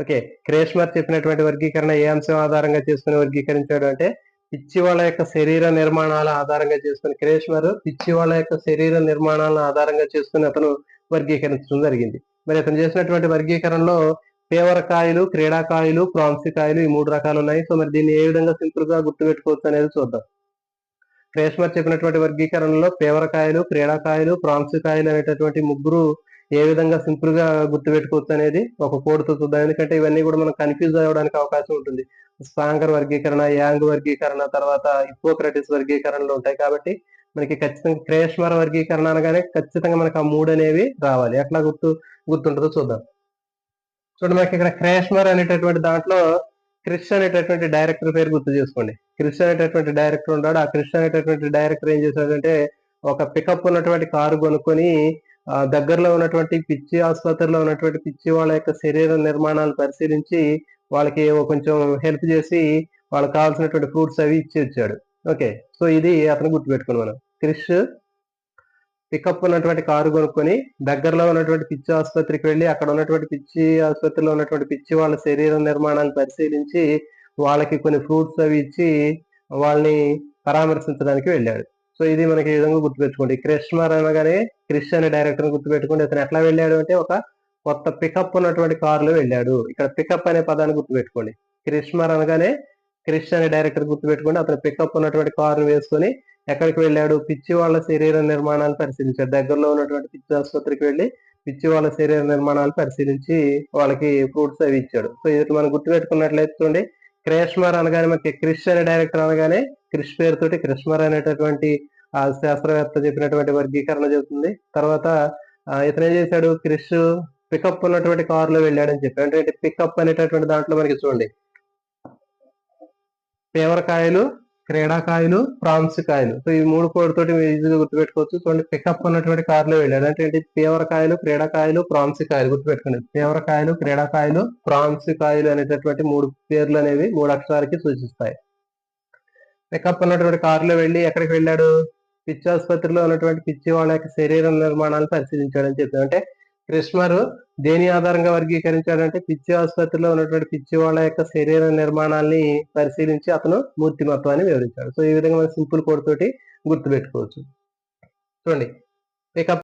Okay. క్రేష్మర్ చెప్పినటువంటి వర్గీకరణ ఏ అంశం ఆధారంగా చేసుకుని వర్గీకరించాడు అంటే పిచ్చి వాళ్ళ యొక్క శరీర నిర్మాణాల ఆధారంగా చేసుకుని క్రేష్మర్ పిచ్చి వాళ్ళ యొక్క శరీర నిర్మాణాలను ఆధారంగా చేసుకుని అతను వర్గీకరించడం జరిగింది. మరి అతను చేసినటువంటి వర్గీకరణలో పేవరకాయలు క్రీడాకాయలు ప్రాంసికాయలు ఈ మూడు రకాలు ఉన్నాయి సో మరి దీన్ని ఏ విధంగా సింపుల్గా గుర్తుపెట్టుకోవచ్చు అనేది చూద్దాం. క్రేష్మర్ చెప్పినటువంటి వర్గీకరణలో పేవరకాయలు క్రీడాకాయలు ప్రాంసికాయలు అనేటటువంటి ముగ్గురు ఏ విధంగా సింపుల్గా గుర్తుపెట్టుకోవచ్చు అనేది ఒక కోడ్తో చూద్దాం. ఎందుకంటే ఇవన్నీ కూడా మనం కన్ఫ్యూజ్ అవ్వడానికి అవకాశం ఉంటుంది. సాంగర్ వర్గీకరణ యాంగ్ వర్గీకరణ తర్వాత హిపోక్రటిస్ వర్గీకరణలు ఉంటాయి కాబట్టి మనకి ఖచ్చితంగా క్రేష్మర్ వర్గీకరణ అనగానే ఖచ్చితంగా మనకి ఆ మూడు అనేవి రావాలి. ఎట్లా గుర్తు గుర్తుంటుందో చూద్దాం. చూడండి మనకి ఇక్కడ క్రేష్మర్ అనేటటువంటి దాంట్లో క్రిష్ అనేటటువంటి డైరెక్టర్ పేరు గుర్తు చేసుకోండి. క్రిష్ అనేటటువంటి డైరెక్టర్ ఉన్నాడు ఆ క్రిష్ అనేటటువంటి డైరెక్టర్ ఏం చేశాడంటే ఒక పికప్ ఉన్నటువంటి కారు కొనుక్కొని దగ్గరలో ఉన్నటువంటి పిచ్చి ఆసుపత్రిలో ఉన్నటువంటి పిచ్చి వాళ్ళ యొక్క శరీర నిర్మాణాలు పరిశీలించి వాళ్ళకి కొంచెం హెల్ప్ చేసి వాళ్ళకి కావాల్సినటువంటి ఫ్రూట్స్ అవి ఇచ్చి వచ్చాడు. ఓకే సో ఇది అతను గుర్తుపెట్టుకుని మనం. క్రిష్ పికప్ ఉన్నటువంటి కారు కొనుక్కొని దగ్గరలో ఉన్నటువంటి పిచ్చి ఆసుపత్రికి వెళ్ళి అక్కడ ఉన్నటువంటి పిచ్చి ఆసుపత్రిలో ఉన్నటువంటి పిచ్చి వాళ్ళ శరీర నిర్మాణాన్ని పరిశీలించి వాళ్ళకి కొన్ని ఫ్రూట్స్ అవి ఇచ్చి వాళ్ళని పరామర్శించడానికి వెళ్ళాడు. సో ఇది మనకి ఈ విధంగా గుర్తుపెట్టుకోండి. క్రిష్మర్ అనగానే క్రిష్ అనే డైరెక్టర్ గుర్తుపెట్టుకోండి. అతను ఎట్లా వెళ్ళాడు అంటే ఒక కొత్త పికప్ ఉన్నటువంటి కారులో వెళ్ళాడు. ఇక్కడ పికప్ అనే పదాన్ని గుర్తుపెట్టుకోండి. క్రిష్మర్ అనగానే క్రిష్ అనే డైరెక్టర్ గుర్తుపెట్టుకోండి. అతను పికప్ ఉన్నటువంటి కారును వేసుకొని ఎక్కడికి వెళ్ళాడు? పిచ్చి వాళ్ళ శరీర నిర్మాణాలు పరిశీలించాడు. దగ్గరలో ఉన్నటువంటి పిచ్చి ఆసుపత్రికి వెళ్ళి పిచ్చి వాళ్ళ శరీర నిర్మాణాలు పరిశీలించి వాళ్ళకి ఫ్రూట్స్ అవి ఇచ్చాడు. సో ఇది మనం గుర్తుపెట్టుకున్నట్లయితే చూడండి. క్రేష్మర్ అనగానే మనకి క్రిష్ అనే డైరెక్టర్ అనగానే క్రిష్ పేరుతోటి క్రిష్మర్ అనేటటువంటి ఆ శాస్త్రవేత్త చెప్పినటువంటి వర్గీకరణ చెబుతుంది తర్వాత ఇతను ఏం చేశాడు? క్రిష్ పికప్ ఉన్నటువంటి కారులో వెళ్ళాడని చెప్పి అంటే పికప్ అనేటటువంటి దాంట్లో మనకి చూడండి. పేవరకాయలు క్రీడాకాయలు ప్రాన్స్ కాయలు. సో ఈ మూడు కోడితోటి ఈజీగా గుర్తుపెట్టుకోవచ్చు. చూడండి పికప్ ఉన్నటువంటి కార్లో వెళ్ళాడు అంటే ఏంటి పేవరకాయలు క్రీడాకాయలు ప్రాన్స్ కాయలు గుర్తుపెట్టుకోండి. పేవరకాయలు క్రీడాకాయలు ప్రాన్స్ కాయలు అనేటటువంటి మూడు పేర్లు అనేవి మూడు అక్షరాలకి సూచిస్తాయి. పికప్ ఉన్నటువంటి కారులో వెళ్ళి ఎక్కడికి వెళ్ళాడు? పిచ్చి ఆసుపత్రిలో ఉన్నటువంటి పిచ్చి వాళ్ళ యొక్క శరీర నిర్మాణాలు పరిశీలించాడని చెప్పాడు. అంటే క్రిస్మర్ దేని ఆధారంగా వర్గీకరించాడంటే పిచ్చి ఆసుపత్రిలో ఉన్నటువంటి పిచ్చి వాళ్ళ యొక్క శరీర నిర్మాణాన్ని పరిశీలించి అతను మూర్తిమత్వాన్ని వివరించాడు. సో ఈ విధంగా మనం సింపుల్ కోడ్ తోటి గుర్తుపెట్టుకోవచ్చు. చూడండి. పికప్